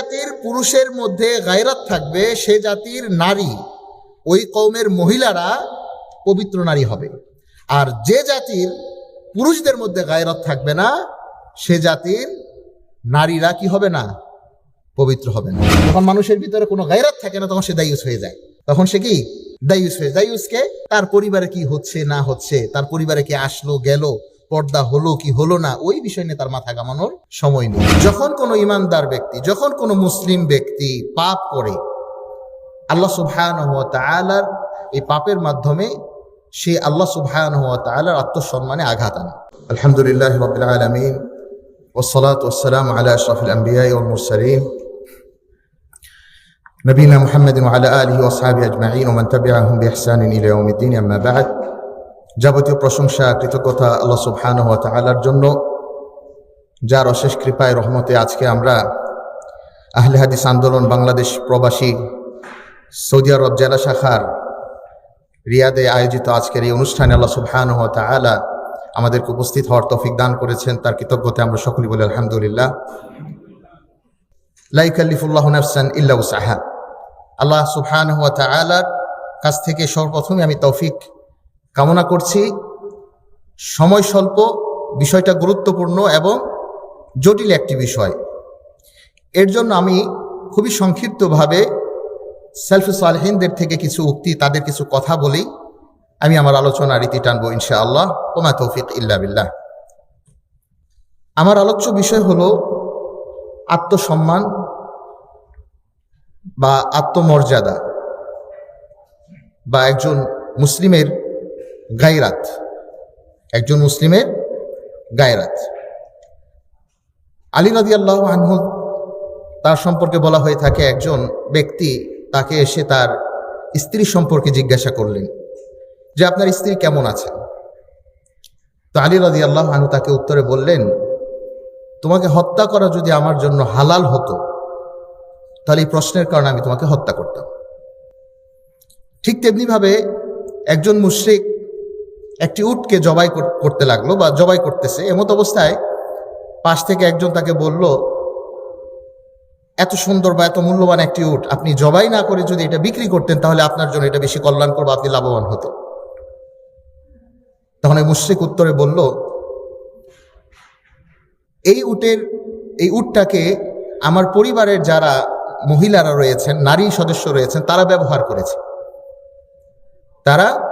জাতির পুরুষের মধ্যে গায়রাত থাকবে, সে জাতির নারী, ওই কৌমের মহিলারা পবিত্র নারী হবে। আর যে জাতির পুরুষদের মধ্যে গায়রত থাকবে না, সে জাতির নারীরা কি হবে না? পবিত্র হবে না। যখন মানুষের ভিতরে কোনো গায়রাত থাকে না, তখন সে দায়ুস হয়ে যায়। তখন সে কি? দায়ুস হয়ে দায়ুসকে তার পরিবারে কি হচ্ছে না হচ্ছে, তার পরিবারে কি আসলো, গেল পর্দা হলো কি হলো না ওই বিষয় নিয়ে তার মাথা কামানোর সময় নেই যখন কোনো ইমানদার ব্যক্তি যখন কোনো মুসলিম ব্যক্তি পাপ করে আল্লাহ সুবহানাহু ওয়া তাআলার এই পাপের মাধ্যমে সে আল্লাহ সুবহানাহু ওয়া তাআলার আত্মসম্মানে আঘাত আনে আলহামদুলিল্লাহ রাব্বিল আলামিন والصلاة والسلام على أشرف الأنبياء والمرسلين نبينا محمد وعلى آله وأصحابه أجمعين ومن تبعهم بإحسان إلى يوم الدين أما بعد যাবতীয় প্রশংসা, কৃতজ্ঞতা আল্লাহ সুবহানাহু ওয়া তাআলার জন্য, যার অশেষ কৃপায় রহমতে আজকে আমরা আহলে হাদিস আন্দোলন বাংলাদেশ প্রবাসী সৌদি আরব জেলা শাখার রিয়াদে আয়োজিত আজকের এই অনুষ্ঠানে আল্লাহ সুবহানাহু ওয়া তাআলা আমাদেরকে উপস্থিত হওয়ার তৌফিক দান করেছেন। তার কৃতজ্ঞতা আমরা সকলেই বলি আলহামদুলিল্লাহ। লাইকাল্লিফুল্লাহ নাফসান ইল্লা সাহা আল্লাহ সুবহানাহু ওয়া তাআলার কাছ থেকে সর্বপ্রথমে আমি তৌফিক কামনা করছি। সময় স্বল্প, বিষয়টা গুরুত্বপূর্ণ এবং জটিল একটি বিষয়। এর জন্য আমি খুবই সংক্ষিপ্তভাবে সেলফ সালহিনদের থেকে কিছু উক্তি, তাদের কিছু কথা বলি। আমি আমার আলোচনা রীতি টানবো ইনশা আল্লাহ ওমা তৌফিক ইল্লা বিল্লাহ। আমার আলোচ্য বিষয় হলো আত্মসম্মান বা আত্মমর্যাদা বা একজন মুসলিমের গায়রাত। একজন মুসলিমের গায়রাত। আলী নদী আল্লাহ আনহু তার সম্পর্কে বলা হয়ে থাকে একজন ব্যক্তি তাকে এসে তার স্ত্রী সম্পর্কে জিজ্ঞাসা করলেন যে, আপনার স্ত্রী কেমন আছে তো আলী রাজি আল্লাহ আনু তাকে উত্তরে বললেন, তোমাকে হত্যা করা যদি আমার জন্য হালাল হতো, তাহলে এই প্রশ্নের কারণে আমি তোমাকে হত্যা করতাম। ঠিক তেমনিভাবে একজন মুশ্রিক একটি উটকে জবাই কর- করতে লাগল বা জবাই করতেছে। এমত অবস্থায় পাশ থেকে একজন তাকে বলল, এত সুন্দর বা এত মূল্যবান একটি উট, আপনি জবাই না করে যদি এটা বিক্রি করতেন তাহলে আপনার জন্য এটা বেশি কল্যাণ করব আপনি লাভবান হতো তখন এই মুশ্রিক উত্তরে বলল, এই উটের, এই উটটাকে আমার পরিবারের যারা মহিলারা রয়েছেন, নারী সদস্য রয়েছেন, তারা ব্যবহার করেছে। তারা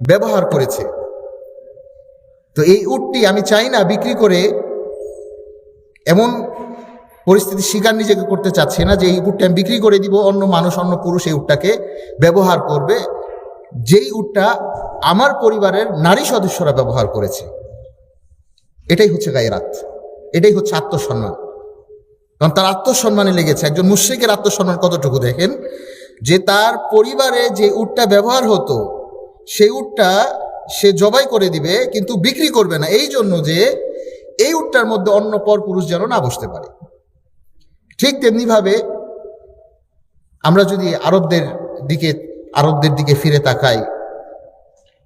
ব্যবহার করেছে। তো এই উটটি আমি চাই না বিক্রি করে এমন পরিস্থিতি শিকার নিজেকে করতে চাচ্ছে না যে এই উটটা আমি বিক্রি করে দিব, অন্য মানুষ, অন্য পুরুষ এই উটটাকে ব্যবহার করবে। যেই উটটা আমার পরিবারের নারী সদস্যরা ব্যবহার করেছে, এটাই হচ্ছে গায়রাত, এটাই হচ্ছে আত্মসম্মান। কারণ তার আত্মসম্মানে লেগেছে। একজন মুশ্রিকের আত্মসম্মান কতটুকু দেখেন? যে তার পরিবারে যে উটটা ব্যবহার হতো সেই উটটা সে জবাই করে দিবে, কিন্তু বিক্রি করবে না। এই জন্য যে এই উটটার মধ্যে অন্য পর পুরুষ যেন না বসতে পারে। ঠিক তেমনিভাবে আমরা যদি আরবদের দিকে আরবদের দিকে ফিরে তাকাই,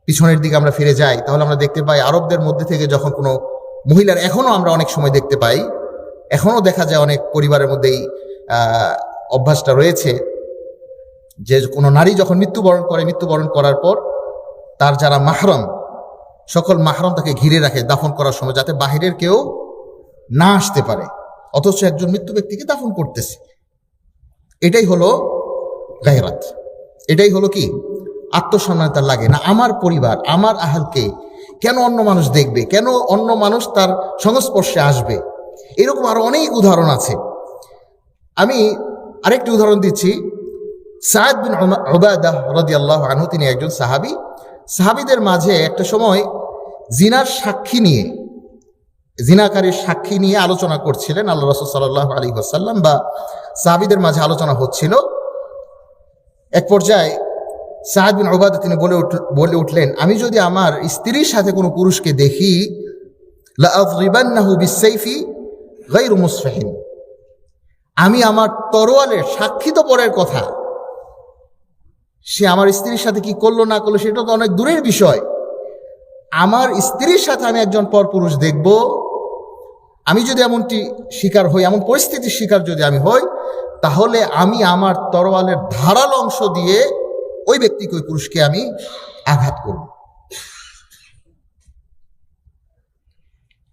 পিছনের দিকে আমরা ফিরে যাই, তাহলে আমরা দেখতে পাই আরবদের মধ্যে থেকে যখন কোনো মহিলার এখনও আমরা অনেক সময় দেখতে পাই এখনও দেখা যায় অনেক পরিবারের মধ্যেই অভ্যাসটা রয়েছে যে কোনো নারী যখন মৃত্যুবরণ করে, মৃত্যুবরণ করার পর তার যারা মাহরম, সকল মাহরম তাকে ঘিরে রাখে, দাফন করার সময়, যাতে বাহিরের কেউ না আসতে পারে। অথচ একজন মৃত্যু ব্যক্তিকে দাফন করতেছে। এটাই হলো গায়রাত। এটাই হলো কি? আত্মসম্মান তার লাগে। না, আমার পরিবার, আমার আহালকে কেন অন্য মানুষ দেখবে? কেন অন্য মানুষ তার সংস্পর্শে আসবে? এরকম আরও অনেক উদাহরণ আছে। আমি আরেকটি উদাহরণ দিচ্ছি। সাদ বিন ওবায়দাহ রাদিয়াল্লাহু আনহু, তিনি একজন সাহাবী। সাহাবীদের মাঝে একটা সময় জিনার সাক্ষী নিয়ে, জিনাকারীর সাক্ষী নিয়ে আলোচনা করছিলেন আল্লাহ রসুল সাল্লাহ আলী আসাল্লাম বা সাহাবিদের মাঝে আলোচনা হচ্ছিল। এক পর্যায়ে সাহাদ বিন ওবাদ তিনি বলে উঠ, বলে উঠলেন, আমি যদি আমার স্ত্রীর সাথে কোনো পুরুষকে দেখি লাফরিবান্নাহু বিসাইফি গাইরু আমি আমার তরোয়ালের সাক্ষী তো পরের কথা। সে আমার স্ত্রীর সাথে কি করল, না করল, সেটা তো অনেক দূরের বিষয়। আমার স্ত্রীর সাথে আমি একজন পর পুরুষ দেখব। আমি যদি এমনটি শিকার হই, এমন পরিস্থিতির শিকার যদি আমি হই, তাহলে আমি আমার তরোয়ালের ধারালো অংশ দিয়ে ওই ব্যক্তিকে, ওই পুরুষকে আমি আঘাত করব।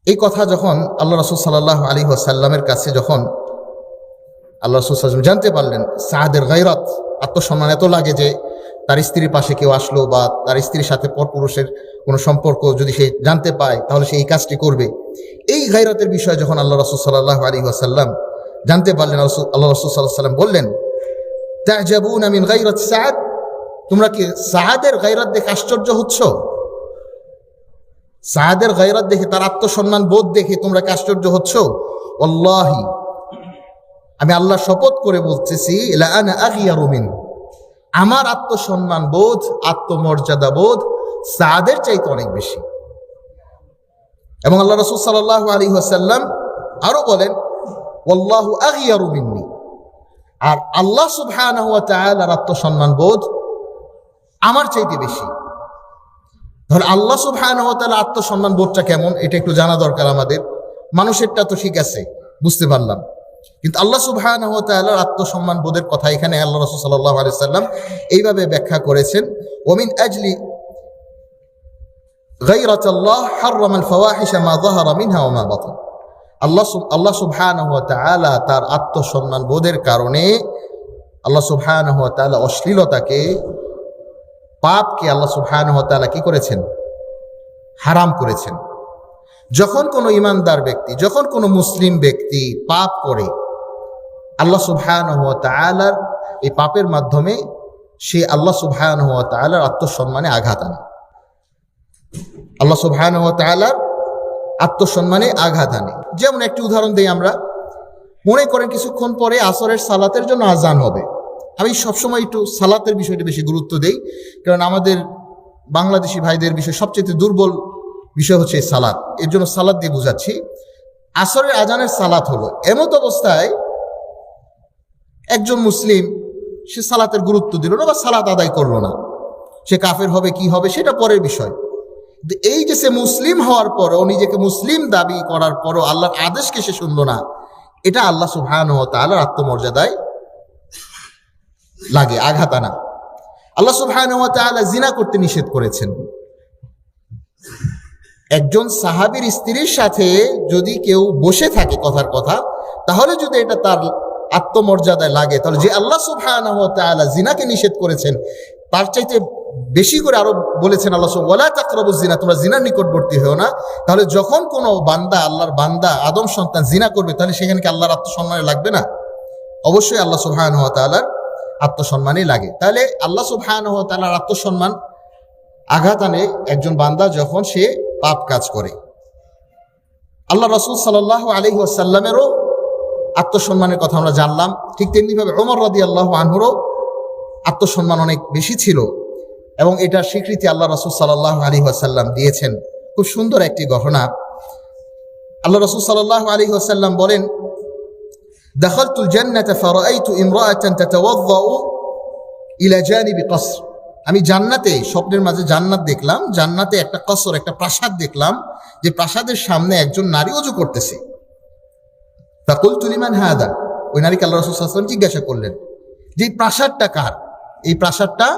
এই কথা যখন আল্লাহ রসুল সাল্লাহ আলী সাল্লামের কাছে যখন আল্লাহ রসুল জানতে পারলেন, সাহাদের গাইরত আত্মসম্মান এত লাগে যে তার স্ত্রীর পাশে কেউ আসলো বা তার স্ত্রীর সাথে পরপুরুষের কোনো সম্পর্ক যদি সে জানতে পায়, তাহলে সে এই কাজটি করবে। এই গাইরতের বিষয়ে যখন আল্লাহ রসুল সাল্লাহ আলী আসাল্লাম জানতে পারলেন, আল্লাহ রসুল সাল্লাহ সাল্লাম বললেন তাজাবুন আমিন গাইরাত সাদ তোমরা কি সাহাদের গাইরাত দেখে আশ্চর্য হচ্ছ? সাহাদের গাইরাত দেখে তার আত্মসম্মান বোধ দেখে তোমরা কি আশ্চর্য হচ্ছ? আল্লাহি আমি আল্লাহ শপথ করে বলতেছি আমার আত্মসম্মান বোধ, আত্মমর্যাদা বোধ সাদের চাইতে অনেক বেশি। এবং আল্লাহ রসুল সাল্লাহ আলী আসাল্লাম আরও বলেন ওল্লাহু আর আল্লাহ সুবহানাহু ওয়া তাআলার আত্মসম্মান বোধ আমার চাইতে বেশি। ধর, আল্লাহ তাআলা আত্মসম্মান বোধটা কেমন? এটা একটু জানা দরকার আমাদের। মানুষেরটা তো ঠিক আছে, বুঝতে পারলাম। কিন্তু আল্লাহ সুবহানাহু ওয়া তাআলার আত্মসম্মান বোধের কথা এখানে আল্লাহ রাসূল সাল্লাল্লাহু আলাইহি সাল্লাম এইভাবে ব্যাখ্যা করেছেন ওমিন আজলি غيرة الله حرم الفواحش ما ظهر منها وما بطن আল্লাহ সুব- আল্লাহ সুবহানাহু ওয়া তাআলা তার আত্মসম্মান বোধের কারণে আল্লাহ সুবহানাহু ওয়া তাআলা অশ্লীলতাকে পাপকে আল্লাহ সুবহানাহু ওয়া তাআলা কি করেছেন হারাম করেছেন যখন কোনো ইমানদার ব্যক্তি, যখন কোনো মুসলিম ব্যক্তি পাপ করে, আল্লাহ সুবহানাহু ওয়া তাআলার এই পাপের মাধ্যমে সে আল্লাহ সুবহানাহু ওয়া তাআলার আত্মসম্মানে আঘাত আনে। আল্লাহ সুবহানাহু ওয়া তাআলার আত্মসম্মানে আঘাত আনে। যেমন একটি উদাহরণ দিই আমরা। মনে করেন কিছুক্ষণ পরে আসরের সালাতের জন্য আজান হবে। আমি সবসময় একটু সালাতের বিষয়টা বেশি গুরুত্ব দেই। কারণ আমাদের বাংলাদেশি ভাইদের বিষয় সবচেয়ে দুর্বল বিষয় হচ্ছে সালাত। এর জন্য সালাত দিয়ে বুঝাচ্ছি। আসরের আজানের সালাত হলো, এমত অবস্থায় একজন মুসলিম সে সালাতের গুরুত্ব দিল না বা সালাত আদায় করল না। সে কাফের হবে, কি হবে, সেটা পরের বিষয়। এই যে সে মুসলিম হওয়ার পরও, নিজেকে মুসলিম দাবি করার পরও আল্লাহর আদেশকে সে শুনলো না, এটা আল্লাহ ও তাআলার আত্মমর্যাদায় লাগে, আঘাত আনা। আল্লাহ তাআলা জিনা করতে নিষেধ করেছেন। একজন সাহাবীর স্ত্রীর সাথে যদি কেউ বসে থাকে কথার কথা, তাহলে যদি এটা তার আত্মমর্যাদায় লাগে, তাহলে যে আল্লাহ সুবহানাহু ওয়া জিনাকে নিষেধ করেছেন, তার চাইতে বেশি করে আরও বলেছেন আল্লাহ জিনা তোমরা জিনার নিকটবর্তী হও না। তাহলে যখন কোনো বান্দা, আল্লাহর বান্দা, আদম সন্তান জিনা করবে, তাহলে সেখানে কি আল্লাহর আত্মসম্মানে লাগবে না? অবশ্যই আল্লাহ সুবহানাহু ওয়া তাআলার আত্মসম্মানই লাগে। তাহলে আল্লাহ ওয়া তাআলার আত্মসম্মান আঘাত আনে একজন বান্দা যখন সে পাপ কাজ করে আল্লাহ রসুল সাল্লাহ আলহি আসাল্লামেরও আত্মসম্মানের কথা আমরা জানলাম ঠিক তেমনিভাবে ওমর রাদি আল্লাহ আনহুরও আত্মসম্মান অনেক বেশি ছিল এবং এটার স্বীকৃতি আল্লাহ রসুল সাল্লাহ আলী আসাল্লাম দিয়েছেন খুব সুন্দর একটি ঘটনা আল্লাহ রসুল সাল্লাহ আলী আসাল্লাম বলেন دخلت الجنة فرأيت امرأة تتوضأ إلى جانب قصر আমি জান্নাতে, স্বপ্নের মাঝে জান্নাত দেখলাম, জান্নাতে একটা কসর, একটা প্রাসাদ দেখলাম, যে প্রাসাদের সামনে একজন নারী অজু করতেছে। ফাকুল তুলিমান হাদা, ওই নারীকে আল্লাহ রসুল জিজ্ঞাসা করলেন, যে এই প্রাসাদটা কার? এই প্রাসাদটা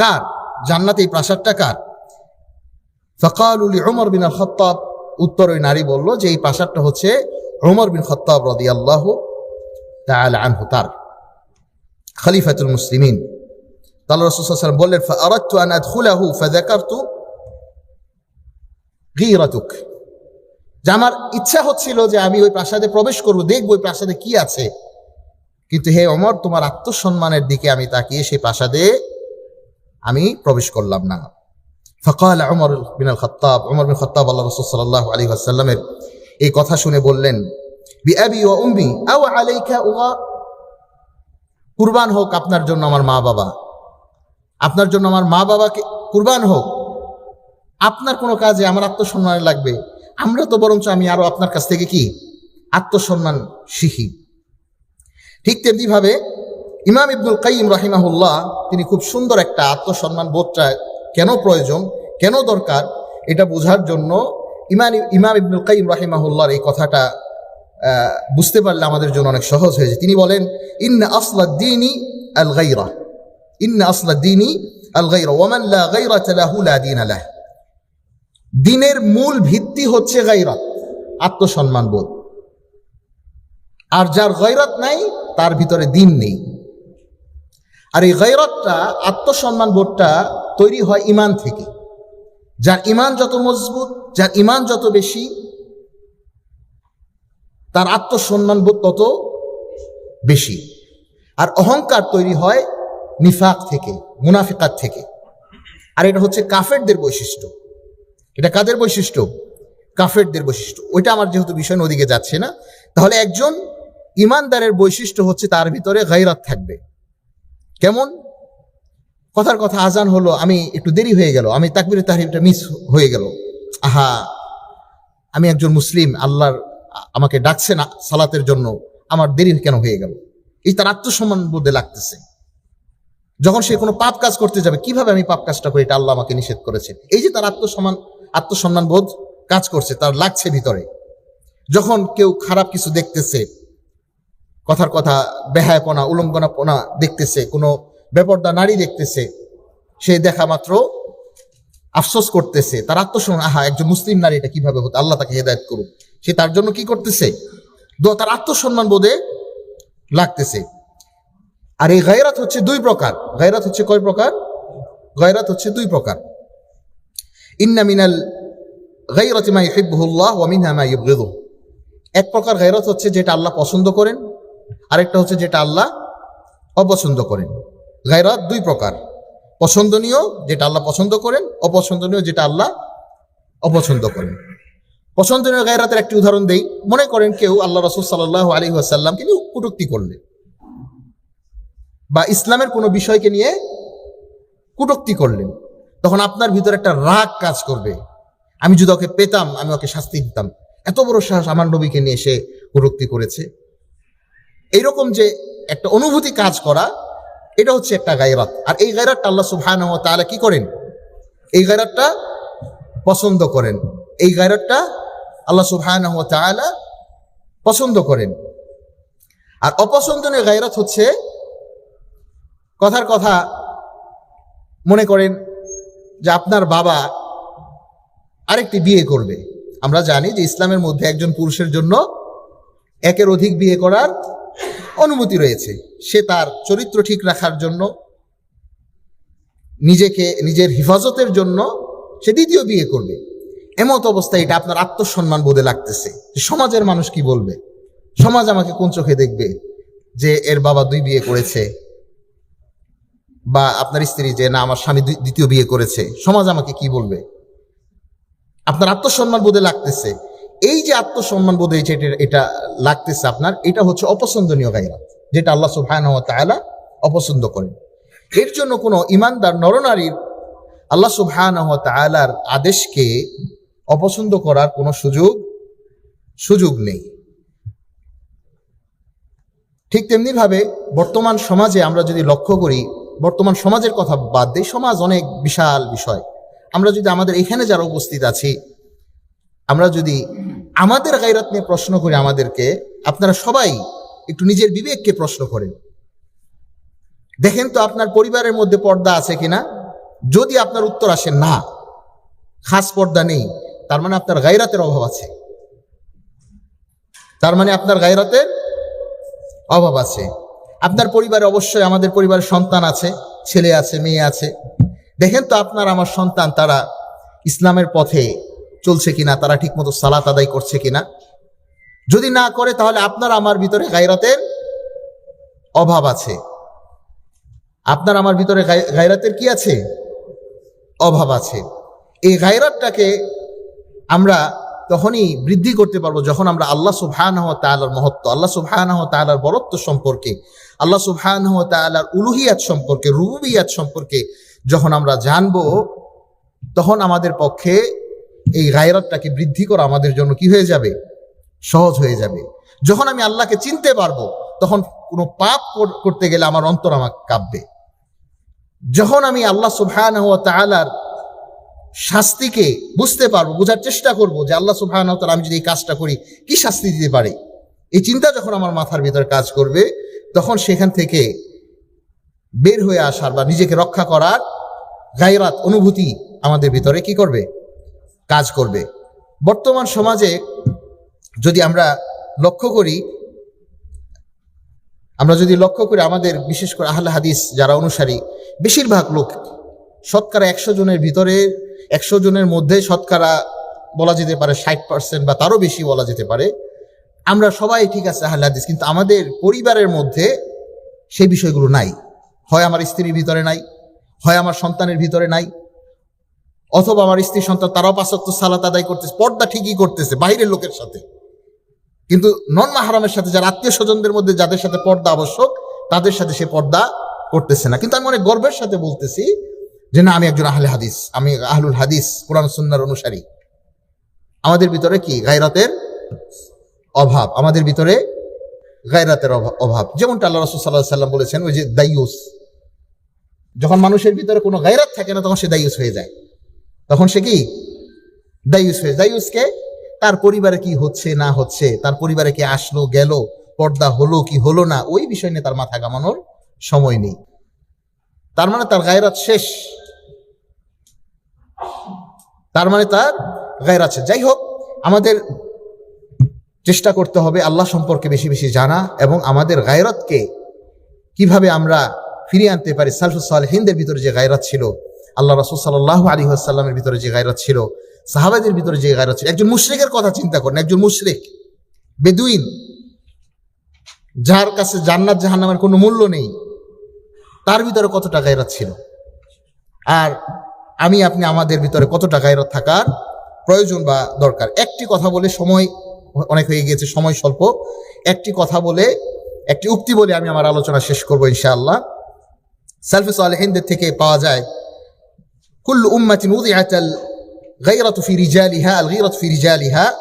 কার? জান্নাতে এই প্রাসাদটা কার? ফকালুলি ওমর বিন আল খত্তাব উত্তর ওই নারী বলল যে এই প্রাসাদটা হচ্ছে ওমর বিন খত্তাব রদি আল্লাহ তাআলা আনহু তার, খলিফাতুল মুসলিমিন। তাহলে রসুলাম বললেন আরাদতু আন আদখুলাহু ফাযাকারতু গীরাতুক। যে আমার ইচ্ছা হচ্ছিল যে আমি ওই প্রাসাদে প্রবেশ করব, দেখব ওই প্রাসাদে কি আছে। কিন্তু হে অমর তোমার আত্মসম্মানের দিকে আমি তাকিয়ে সেই প্রাসাদে আমি প্রবেশ করলাম না। ফকাল অমর বিন আল খত্তাব অমর বিন খত্তাব আল্লাহ রসুল সাল্লাহ আলী আসাল্লামের এই কথা শুনে বললেন কুরবান হোক আপনার জন্য আমার মা বাবা আপনার জন্য আমার মা বাবাকে কুরবান হোক। আপনার কোনো কাজে আমার আত্মসম্মান লাগবে। আমরা তো বরঞ্চ আমি আরও আপনার কাছ থেকে কি? আত্মসম্মান শিখি। ঠিক তেমনিভাবে ইমাম ইবনুল কাইম রাহিমাহুল্লাহ, তিনি খুব সুন্দর একটা আত্মসম্মান বোধটা কেন প্রয়োজন, কেন দরকার, এটা বোঝার জন্য ইমান ইমাম ইবনুল কাইম রাহিমাহুল্লাহর এই কথাটা বুঝতে পারলে আমাদের জন্য অনেক সহজ হয়েছে তিনি বলেন, ইন্না আসলাদ্দিনী আল গাইরা ইন্না আসলাদ্দিনী আল গাইরা ওয়ামান লা গাইরাতা লাহু লা দীনা লাহ। দিনের মূল ভিত্তি হচ্ছে গাইরাত আত্মসম্মান বোধ। আর যার গৈরত নাই, তার ভিতরে দিন নেই। আর এই গৈরতটা আত্মসম্মান বোধটা তৈরি হয় ইমান থেকে। যার ইমান যত মজবুত, যার ইমান যত বেশি, তার আত্মসম্মান বোধ তত বেশি। আর অহংকার তৈরি হয় নিফাক থেকে, মুনাফিকাত থেকে। আর এটা হচ্ছে কাফেরদের বৈশিষ্ট্য। এটা কাদের বৈশিষ্ট্য? কাফেরদের বৈশিষ্ট্য। ওইটা আমার যেহেতু বিষয় ওদিকে যাচ্ছে না, তাহলে একজন ইমানদারের বৈশিষ্ট্য হচ্ছে তার ভিতরে গাইরাত থাকবে। কেমন? কথার কথা আজান হলো, আমি একটু দেরি হয়ে গেল, আমি তাকবির তাহরিমটা মিস হয়ে গেল। আহা! আমি একজন মুসলিম, আল্লাহর আমাকে ডাকছে না সালাতের জন্য, আমার দেরি কেন হয়ে গেল? এই তার আত্মসম্মান বোধে লাগতেছে। যখন সে কোনো পাপ কাজ করতে যাবে, কীভাবে আমি পাপ কাজটা করি এটা আল্লাহ আমাকে নিষেধ করেছে এই যে তার আত্মসম্মান আত্মসম্মান বোধ কাজ করছে, তার লাগছে ভিতরে। যখন কেউ খারাপ কিছু দেখতেছে, কথার কথা, বেহায়পনা, উলঙ্গনাপনা দেখতেছে, কোনো বেপর্দা নারী দেখতেছে, সে দেখা মাত্র আফসোস করতেছে, তার আত্মসম্মান, আহা, একজন মুসলিম নারী এটা কীভাবে হতো, আল্লাহ তাকে হেদায়ত করুক। সে তার জন্য কি করতেছে? তার আত্মসম্মান বোধে লাগতেছে। আর এই গায়রাত হচ্ছে দুই প্রকার। গায়রাত হচ্ছে কয় প্রকার? গায়রাত হচ্ছে দুই প্রকার। ইন্না মিনাল গায়রাতি মা ইউহিব্বুহুল্লাহ ওয়া মিনহা মা ইউবগিদুহু। এক প্রকার গায়রাত হচ্ছে যেটা আল্লাহ পছন্দ করেন, আরেকটা হচ্ছে যেটা আল্লাহ অপছন্দ করেন। গায়রাত দুই প্রকার। পছন্দনীয় যেটা আল্লাহ পছন্দ করেন, অপছন্দনীয় যেটা আল্লাহ অপছন্দ করেন। পছন্দনীয় গায়রাতের একটি উদাহরণ দেই। মনে করেন কেউ আল্লাহ রসুল সাল্লাহ আলী আসাল্লামকে কটুক্তি করলেন। বা ইসলামের কোনো বিষয়কে নিয়ে কটুক্তি করলেন। তখন আপনার ভিতরে একটা রাগ কাজ করবে। আমি যদি ওকে পেতাম, আমি ওকে শাস্তি দিতাম। এত বড় সাহস আমার নবীকে নিয়ে সে কুটক্তি করেছে। এইরকম যে একটা অনুভূতি কাজ করা, এটা হচ্ছে একটা গায়রাত। আর এই গায়রাতটা আল্লাহ সুবহানাহু ওয়া তাআলা কি করেন? এই গায়রাতটা পছন্দ করেন। এই গায়রাতটা আল্লাহ সুবহানাহু ওয়া তাআলা পছন্দ করেন। আর অপছন্দনীয় গায়রাত হচ্ছে কথার কথা মনে করেন যে আপনার বাবা আরেকটি বিয়ে করবে। আমরা জানি যে ইসলামের মধ্যে একজন পুরুষের জন্য একের অধিক বিয়ে করার অনুমতি রয়েছে। সে তার চরিত্র ঠিক রাখার জন্য, নিজেকে, নিজের হেফাজতের জন্য সে দ্বিতীয় বিয়ে করবে। এমত অবস্থায় এটা আপনার আত্মসম্মান বোধে লাগতেছে সমাজের মানুষ কি বলবে? সমাজ আমাকে কোন চোখে দেখবে যে এর বাবা দুই বিয়ে করেছে? বা আপনার স্ত্রী যে, না, আমার স্বামী দ্বিতীয় বিয়ে করেছে। সমাজ আমাকে কি বলবে? আপনার আত্মসম্মান বোধে লাগতেছে। এই যে আত্মসম্মান বোধে এটা- এটা লাগতেছে আপনার, এটা হচ্ছে অপছন্দনীয় গায়রাত যেটা আল্লাহ সুবহানাহু ওয়া তাআলা অপছন্দ করেন। এর জন্য কোনো ইমানদার নরনারীর আল্লাহ সুবহানাহু ওয়া তাআলার আদেশকে অপছন্দ করার কোনো সুযোগ সুযোগ নেই। ঠিক তেমনি ভাবে বর্তমান সমাজে আমরা যদি লক্ষ্য করি বর্তমান সমাজের কথা বাদ দিই সমাজ অনেক বিশাল বিষয়। আমরা যদি আমাদের এখানে যারা উপস্থিত আছি, আমরা যদি আমাদের গাইরাত নিয়ে প্রশ্ন করি আমাদেরকে, আপনারা সবাই একটু নিজের বিবেককে প্রশ্ন করেন। দেখেন তো আপনার পরিবারের মধ্যে পর্দা আছে কিনা? যদি আপনার উত্তর আসে না, খাস পর্দা নেই, তার মানে আপনার গাইরাতের অভাব আছে। তার মানে আপনার গাইরাতের অভাব আছে। আপনার পরিবারে অবশ্যই আমাদের পরিবারের সন্তান আছে, ছেলে আছে, মেয়ে আছে। দেখেন তো আপনার, আমার সন্তান, তারা ইসলামের পথে চলছে কিনা, তারা ঠিকমতো সালাত আদায় করছে কিনা। যদি না করে, তাহলে আপনার আমার ভিতরে গায়রাতের অভাব আছে। আপনার আমার ভিতরে গায়- গায়রাতের কি আছে? অভাব আছে। এই গায়রাতটাকে আমরা তখনই বৃদ্ধি করতে পারব যখন আমরা আল্লাহ সুবহানাহু ওয়া তাআলার মহত্ব, আল্লাহ সুবহানাহু ওয়া তাআলার বরত্ব সম্পর্কে, আল্লাহ সুবহানাহু ওয়া তাআলার উলুহিয়াত সম্পর্কে, রুবুবিয়াত সম্পর্কে যখন আমরা জানব, তখন আমাদের পক্ষে এই গায়রতটাকে বৃদ্ধি করা আমাদের জন্য কি হয়ে যাবে? সহজ হয়ে যাবে। যখন আমি আল্লাহকে চিনতে পারব, তখন কোনো পাপ করতে গেলে আমার অন্তর আমাকে কাঁপবে। যখন আমি আল্লাহ সুবহানাহু ওয়া তাআলার শাস্তিকে বুঝতে পারব, বোঝার চেষ্টা করব যে আল্লাহ সুবহান আমি যদি এই কাজটা করি, কি শাস্তি দিতে পারে? এই চিন্তা যখন আমার মাথার ভিতরে কাজ করবে, তখন সেখান থেকে বের হয়ে আসার বা নিজেকে রক্ষা করার গায়রাত, অনুভূতি আমাদের ভিতরে কি করবে? কাজ করবে। বর্তমান সমাজে যদি আমরা লক্ষ্য করি, আমরা যদি লক্ষ্য করি আমাদের, বিশেষ করে আহলে হাদিস যারা অনুসারী, বেশিরভাগ লোক শতকরা একশো জনের ভিতরে একশো জনের মধ্যে শতকরা বলা যেতে পারে ষাট পার্সেন্ট বা তারও বেশি বলা যেতে পারে। আমরা সবাই ঠিক আছে, আহলে হাদিস, কিন্তু আমাদের পরিবারের মধ্যে সেই বিষয়গুলো নাই। হয় আমার স্ত্রীর ভিতরে নাই, হয় আমার সন্তানের ভিতরে নাই, অথবা আমার স্ত্রী সন্তান তারাও পাঁচক্ত সালাত আদায় করতেছে, পর্দা ঠিকই করতেছে, বাইরের লোকের সাথে। কিন্তু নন মাহারামের সাথে যারা আত্মীয় স্বজনদের মধ্যে যাদের সাথে পর্দা আবশ্যক, তাদের সাথে সে পর্দা করতেছে না। কিন্তু আমি অনেক গর্বের সাথে বলতেছি যে না, আমি একজন আহলে হাদিস, আমি আহলুল হাদিস, কোরআন সুন্নার অনুসারী। আমাদের ভিতরে কি? গায়রাতের অভাব। আমাদের ভিতরে গায়রাতের অভা- অভাব। যেমনটা আল্লাহ রসুল সাল্লাহ সাল্লাম বলেছেন, ওই যে দাইয়ুস যখন মানুষের ভিতরে কোনো গায়রাত থাকে না, তখন সে দায়ুস হয়ে যায়। তখন সে কি? দায়ুস হয়ে দাইয়ুসকে তার পরিবারে কি হচ্ছে, না হচ্ছে, তার পরিবারে কি আসলো, গেল, পর্দা হলো কি হলো না, ওই বিষয় নিয়ে তার মাথা কামানোর সময় নেই। তার মানে তার গায়রাত শেষ। তার মানে তার গায়রাত আছে। যাই হোক, আমাদের চেষ্টা করতে হবে আল্লাহ সম্পর্কে বেশি বেশি জানা এবং আমাদের গায়রতকে কীভাবে আমরা ফিরিয়ে আনতে পারি। সালফুস সালহিনদের ভিতরে যে গায়রাত ছিল, আল্লাহ রসুল সাল্লাহ আলী আসাল্লামের ভিতরে যে গায়রাত ছিল, সাহাবাদের ভিতরে যে গায়রাত ছিল। একজন মুশরিকের কথা চিন্তা করেন, একজন মুশরিক, বেদুইন, যার কাছে জান্নাত জাহান্নামের কোনো মূল্য নেই, তার ভিতরে কতটা গায়রাত ছিল? আর আমি, আপনি আমাদের ভিতরে কতটা গায়রত থাকার প্রয়োজন বা দরকার? একটি কথা বলে সময় অনেক হয়ে গিয়েছে, সময় স্বল্প। একটি কথা বলে, একটি উক্তি বলে আমি আমার আলোচনা শেষ করব ইনশাআল্লাহ। সালফে সালেহিনদের থেকে পাওয়া যায়, কুল্লু উম্মাতিন উদিআত আল গায়রাতু ফি রিজালিহা, আল গায়রাতু ফি রিজালিহা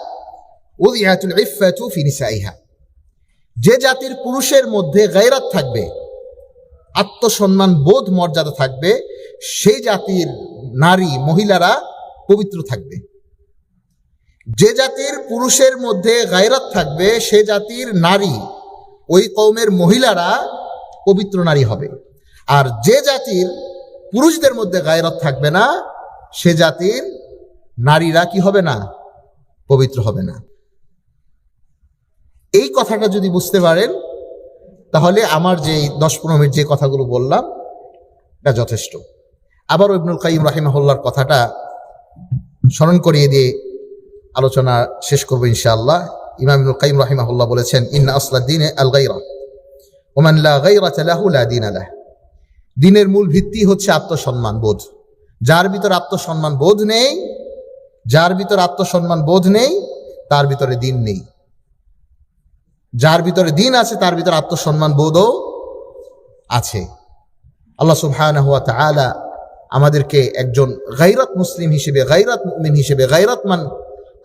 উদিআত আল ইফফাতু ফি নিসাইহা। যে জাতির পুরুষের মধ্যে গায়রাত থাকবে, আত্মসম্মান বোধ মর্যাদা থাকবে, সেই জাতির নারী, মহিলারা পবিত্র থাকবে। যে জাতির পুরুষের মধ্যে গায়রাত থাকবে, সে জাতির নারী, ওই কৌমের মহিলারা পবিত্র নারী হবে। আর যে জাতির পুরুষদের মধ্যে গায়রত থাকবে না, সে জাতির নারীরা কি হবে না? পবিত্র হবে না। এই কথাটা যদি বুঝতে পারেন, তাহলে আমার যে দশ পনেরো মিনিট যে কথাগুলো বললাম, এটা যথেষ্ট। আবার ইবনুল কাইম রাহিমাহুল্লার কথাটা স্মরণ করিয়ে দিয়ে আলোচনা শেষ করব ইনশাআল্লাহ। ইমাম ইবনুল কাইম রাহিমাহুল্লাহ বলেছেন, ইন্না আসলা দিনে আল গাইরা ওমান লা গাইরাতা লাহু লা দীনা লাহ। দিনের মূল ভিত্তি হচ্ছে আত্মসম্মান বোধ। যার ভিতর আত্মসম্মান বোধ নেই, যার ভিতর আত্মসম্মান বোধ নেই, তার ভিতরে দিন নেই। যার ভিতরে দিন আছে, তার ভিতরে আত্মসম্মান বোধও আছে। আল্লাহ সুবহানাহু ওয়া তাআলা আমাদেরকে একজন গাইরাত মুসলিম হিসেবে গাইরাত মুমিন হিসেবে গাইরাতমান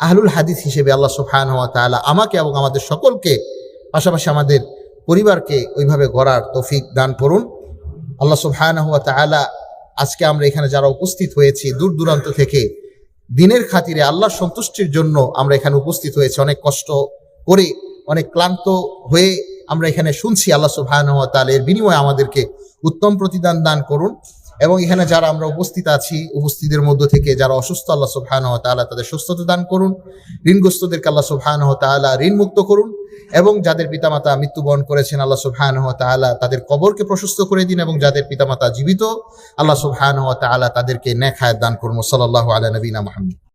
আহলুল হাদিস হিসেবে আল্লাহ সুবহানাহু হওয়া তাআলা আমাকে এবং আমাদের সকলকে, পাশাপাশি আমাদের পরিবারকে ওইভাবে গড়ার তৌফিক দান করুন। আল্লাহ সুবহানাহু হওয়া তাআলা আজকে আমরা এখানে যারা উপস্থিত হয়েছি, দূর দূরান্ত থেকে, দিনের খাতিরে আল্লাহর সন্তুষ্টির জন্য আমরা এখানে উপস্থিত হয়েছি। অনেক কষ্ট করে, অনেক ক্লান্ত হয়ে আমরা এখানে শুনছি আল্লাহ সুবহানাহু হওয়া তাআলা এর বিনিময়ে আমাদেরকে উত্তম প্রতিদান দান করুন। এবং এখানে যারা আমরা উপস্থিত আছি উপস্থিতদের মধ্য থেকে যারা অসুস্থ, আল্লাহ সুবহান তালা তাদের সুস্থতা দান করুন। ঋণগ্রস্তদেরকে আল্লাহ সুবহান তালা ঋণ মুক্ত করুন এবং যাদের পিতামাতা মৃত্যুবরণ করেছেন, আল্লাহ সুবহান তালা তাদের কবরকে প্রশস্ত করে দিন এবং যাদের পিতামাতা জীবিত, আল্লাহ সুবহান তালা তাদেরকে নেখায় দান করুন। সাল্লাহ আলা নবীনা মুহাম্মদ।